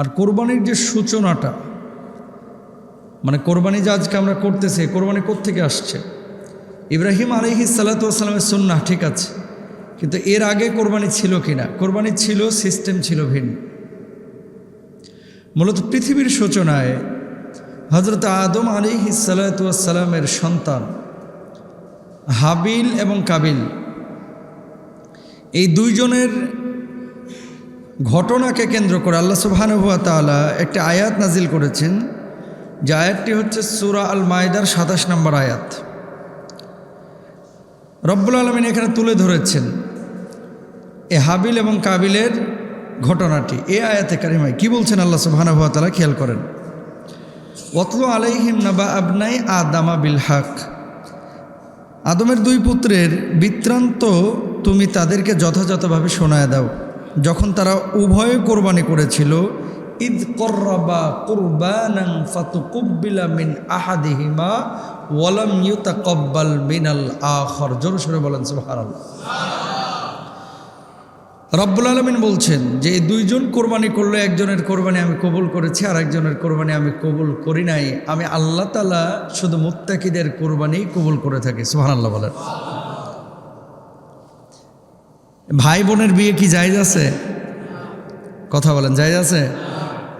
আর কোরবানির যে সূচনাটা মানে কোরবানি যে আজকে আমরা করতেছি কোরবানি কোত্থেকে আসছে? ইব্রাহিম আলহি সাল্লাতামের সন্না ঠিক আছে, কিন্তু এর আগে কোরবানি ছিল কি না কোরবানি ছিল, সিস্টেম ছিল ভিন্ন। মূলত পৃথিবীর সূচনায় হজরত আদম আলী সাল্লাতামের সন্তান হাবিল এবং কাবিল, এই দুইজনের ঘটনাকে কেন্দ্র করে আল্লাহ সুবাহানুয়া তালা একটি আয়াত নাজিল করেছেন। যে আয়াতটি হচ্ছে সুরা আল মায়দার সাতাশ নম্বর আয়াত। রব্বুল আলমিন এখানে তুলে ধরেছেন এ হাবিল এবং কাবিলের ঘটনাটি। এ আয়াতে কারিমায় কি বলছেন আল্লাহ সুবাহানুয়া তালা খেয়াল করেন। অতল আলাইহিম নাবা আবনাই আদামা বিল হক। আদমের দুই পুত্রের বৃত্তান্ত তুমি তাদেরকে যথাযথভাবে শোনায় দাও। যখন তারা উভয়ে কোরবানি করেছিল ঈদ কর্রাবা কুরবানাং মিন আহাদিহিমা ওয়ালাম ইউতা কব্বাল মিনাল আখর। জোরে সরে বলেন, সুবহানাল্লাহ। রব্বুল আলমিন বলছেন যে দুইজন কোরবানি করল একজনের কোরবানি আমি কবুল করেছি আর একজনের কোরবানি আমি কবুল করি নাই। আমি আল্লাহ তালা শুধু মুত্তাকিদের কোরবানি কবুল করে থাকি। সুহান আল্লাহ বলেন। ভাই বোনের বিয়ে কি জায়জ আছে? কথা বলেন, জায়জ আছে?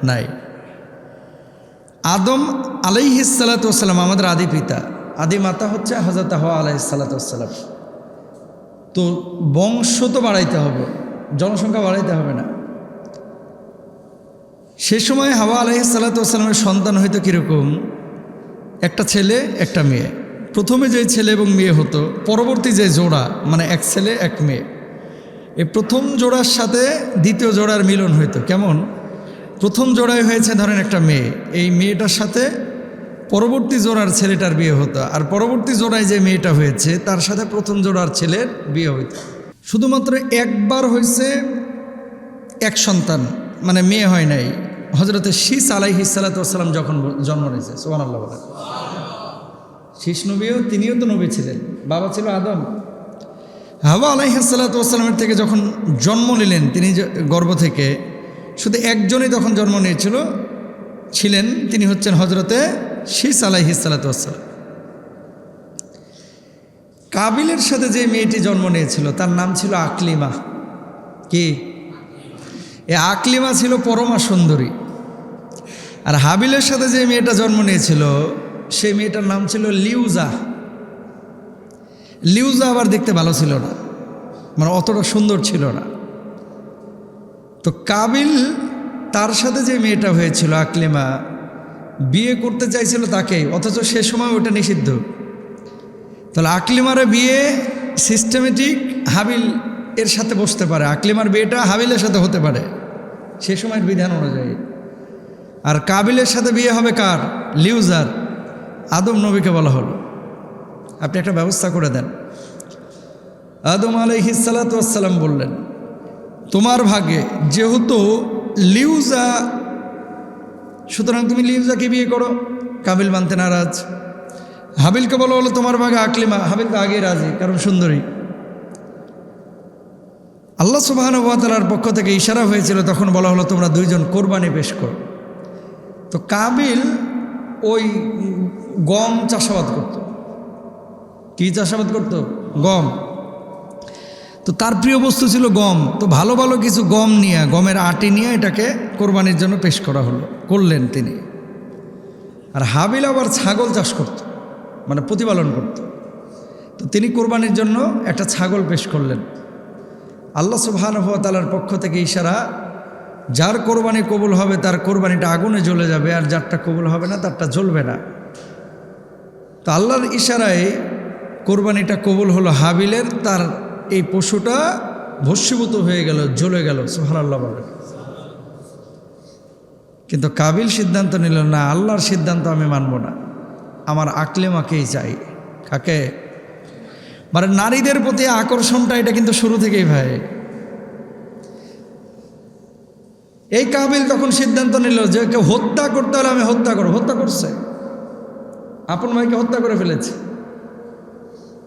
নাই। আদম আলাইহিসালাতাম আমাদের আদি পিতা। আদি মাতা হচ্ছে হজরত হওয়া আলাইসালাতাম তো বংশ তো বাড়াইতে হবে, জনসংখ্যা বাড়াইতে হবে না। সে সময় হাওয়া আলাইসাল্লাতামের সন্তান হয়তো কীরকম? একটা ছেলে, একটা মেয়ে। প্রথমে যে ছেলে এবং মেয়ে হতো, পরবর্তী যে জোড়া মানে এক ছেলে, এক মেয়ে। এই প্রথম জোড়ার সাথে দ্বিতীয় জোড়ার মিলন হইতো, কেমন? প্রথম জোড়ায় হয়েছে ধরেন একটা মেয়ে, এই মেয়েটার সাথে পরবর্তী জোড়ার ছেলেটার বিয়ে হতো, আর পরবর্তী জোড়ায় যে মেয়েটা হয়েছে, তার সাথে প্রথম জোড়ার ছেলের বিয়ে হইত। শুধুমাত্র একবার হয়েছে এক সন্তান মানে মেয়ে হয় নাই। হজরতে শীষ আলাইহি সালাতাম যখন জন্ম নিয়েছে সোহান আল্লাহ শীষ নবীও, তিনিও তো নবী ছিলেন, বাবা ছিল আদম। হাওয়া আলাইহাসাল্লাতামের থেকে যখন জন্ম নিলেন, তিনি গর্ভ থেকে, শুধু একজনই তখন জন্ম নিয়েছিল, ছিলেন তিনি হচ্ছেন হজরতে শীষ আলাইহিসাল্লাতাম কাবিলের সাথে যে মেয়েটি জন্ম নিয়েছিল, তার নাম ছিল আকলিমা। কি? এ আকলিমা ছিল পরমা সুন্দরী। আর হাবিলের সাথে যে মেয়েটা জন্ম নিয়েছিল, সেই মেয়েটার নাম ছিল লিউজা। লিউজা আবার দেখতে ভালো ছিল না। মানে অতটা সুন্দর ছিল না। তো কাবিল তার সাথে যে মেয়েটা হয়েছিল, আকলিমা, বিয়ে করতে চাইছিল তাকেই, অথচ সে সময় ওটা নিষিদ্ধ। তাহলে আকলিমারে বিয়ে সিস্টেমেটিক হাবিল এর সাথে বসতে পারে, আকলিমার বিয়েটা হাবিলের সাথে হতে পারে। সে সময়ের বিধান অনুযায়ী। আর কাবিলের সাথে বিয়ে হবে কার? লিউজার, আদম নবীকে বলা হলো। আপনি একটা ব্যবস্থা করে দেন। আদম আলহিসাল্লাম বললেন, তোমার ভাগে যেহেতু লিউজা, সুতরাং তুমি লিউজাকে বিয়ে করো, কাবিল মানতে নারাজ। হাবিলকে বলো হলো তোমার ভাগে আকলিমা, হাবিল তো আগেই রাজি, কারণ সুন্দরী। আল্লাহ সুবাহানুবাতালার পক্ষ থেকে ইশারা হয়েছিল, তখন বলা হলো, তোমরা দুইজন কোরবানি পেশ করো। তো কাবিল ওই গম চাষাবাদ করত। কি চাষাবাদ করত? গম। তো তার প্রিয় বস্তু ছিল গম। তো ভালো ভালো কিছু গম নিয়ে, গমের আটি নিয়ে এটাকে কোরবানির জন্য পেশ করা হলো, করলেন তিনি। আর হাবিল আবার ছাগল চাষ করত মানে প্রতিপালন করত। তো তিনি কোরবানির জন্য একটা ছাগল পেশ করলেন। আল্লাহ সুবাহানুভাতালার পক্ষ থেকে ইশারা, যার কোরবানি কবুল হবে, তার কোরবানিটা আগুনে জ্বলে যাবে, আর যারটা কবুল হবে না, তারটা জ্বলবে না। তো আল্লাহর ইশারায় কোরবানিটা কবুল হলো হাবিলের, তার এই পশুটা ভস্মীভূত হয়ে গেল, জ্বলে গেল সোহান আল্লাহ বলে। কিন্তু কাবিল সিদ্ধান্ত নিল, না, আল্লাহর সিদ্ধান্ত আমি মানব না। আমার আকলেমাকেই চাই। কাকে? মানে নারীদের প্রতি আকর্ষণটা এটা কিন্তু শুরু থেকেই ভাই। এই কাবিল তখন সিদ্ধান্ত নিল যে হত্যা করতে হলে আমি হত্যা করব। হত্যা করছে। আপন ভাইকে হত্যা করে ফেলেছে।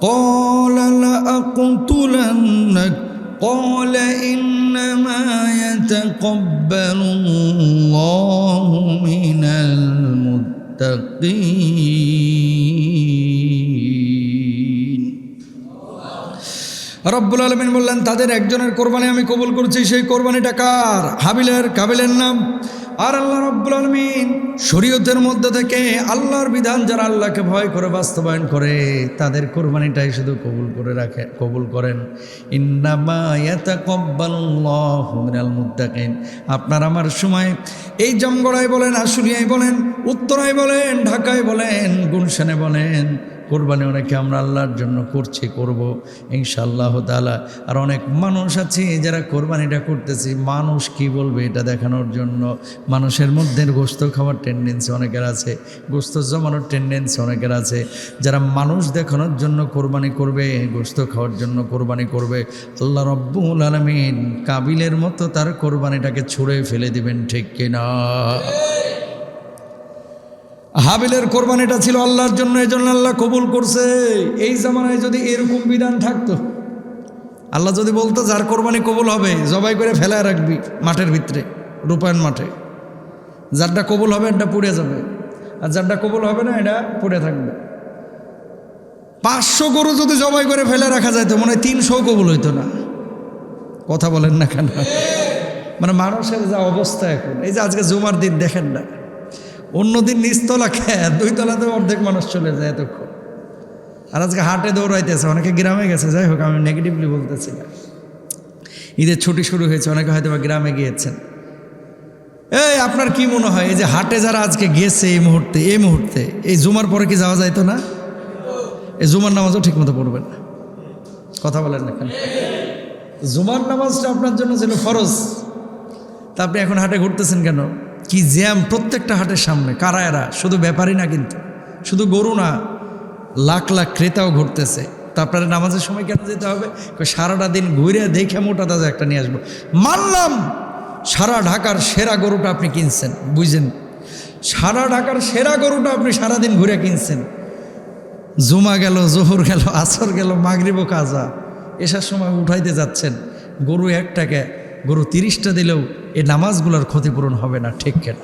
قال لأقتلنك قال إنما يتقبل الله من المتقين রব্বুল আলমিন বললেন তাদের একজনের কোরবানি আমি কবুল করছি সেই কোরবানিটা কার হাবিলের কাবিলের নাম আর আল্লাহ রব্বুল আলমিন শরীয়তের মধ্যে থেকে আল্লাহর বিধান যারা আল্লাহকে ভয় করে, বাস্তবায়ন করে, তাদের কোরবানিটাই শুধু কবুল করে রাখে, কবুল করেন। ইন্নামা ইয়াতাকাব্বালুল্লাহু মিনাল মুত্তাকিন। আপনার আমার সময় এই জমগড়ায় বলেন, আশুলিয়ায় বলেন, উত্তরায় বলেন, ঢাকায় বলেন, গুলশানে বলেন কোরবানি অনেকে আমরা আল্লাহর জন্য করছি, করব ইনশাআল্লাহ তালা আর অনেক মানুষ আছে যারা কোরবানিটা করতেছি, মানুষ কি বলবে এটা দেখানোর জন্য? মানুষের মধ্যে গোস্ত খাওয়ার টেন্ডেন্সি অনেকের আছে, গোস্ত জমানোর টেন্ডেন্সি অনেকের আছে। যারা মানুষ দেখানোর জন্য কোরবানি করবে, গোস্ত খাওয়ার জন্য কোরবানি করবে, আল্লাহ রব্বুল আলমিন কাবিলের মতো তার কোরবানিটাকে ছুঁড়ে ফেলে দিবেন, ঠিক কিনা? হাবিলের কোরবানিটা ছিল আল্লাহর জন্য এই জন্য আল্লাহ কবুল করছে। এই জামানায় যদি এরকম বিধান থাকতো, আল্লাহ যদি বলতো, যার কোরবানি কবুল হবে, জবাই করে ফেলায় রাখবি মাঠের ভিতরে, রূপায়ণ মাঠে। যারটা কবুল হবে এটা পুড়ে যাবে। আর যারটা কবুল হবে না, এটা পুড়ে থাকবে। পাঁচশো গরু যদি জবাই করে ফেলে রাখা যায় তো মনে হয় তিনশো কবুল হইতো না। কথা বলেন না কেন? মানে মানুষের যা অবস্থা এখন, এই যে আজকে জুমার দিন, দেখেন না। অন্যদিন নিচতলা খেয়ে, দুই তলাতে অর্ধেক মানুষ চলে যায় এতক্ষণ। আর আজকে হাটে দৌড়াইতেছে, অনেকে গ্রামে গেছে, যাই হোক, আমি নেগেটিভলি বলতেছি না। ঈদের ছুটি শুরু হয়েছে, অনেকে হয়তো বা গ্রামে গিয়েছেন। এই, আপনার কি মনে হয়? এই যে হাটে যারা আজকে গেছে এই মুহূর্তে এই মুহূর্তে, এই জুমার পরে কি যাওয়া যাইতো না? এই জুমার নামাজও ঠিক মতো পড়বেন না। কথা বলেন না কেন? জুমার নামাজটা আপনার জন্য ছিল ফরজ। তা আপনি এখন হাটে ঘুরতেছেন কেন? কি জ্যাম প্রত্যেকটা হাটের সামনে? কারা এরা? শুধু ব্যাপারই না কিন্তু? শুধু গরু না? লাখ লাখ ক্রেতাও ঘুরতেছে। তারপরে নামাজের সময় কেন যেতে হবে? সারাটা দিন ঘুরে দেখে মোটা তাজা একটা নিয়ে আসব। মানলাম সারা ঢাকার সেরা গরুটা আপনি কিনছেন বুঝছেন সারা ঢাকার সেরা গরুটা আপনি সারাদিন ঘুরে কিনছেন। জুমা গেল, জোহর গেল, আসর গেল, মাগরিবও কাজা। এসার সময় উঠাইতে যাচ্ছেন। গরু একটাকে গরু তিরিশটা দিলেও এই নামাজগুলোর ক্ষতিপূরণ হবে না, ঠিক কেন?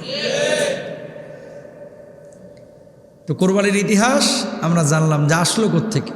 তো কোরবানির ইতিহাস আমরা জানলাম যে আসলো থেকে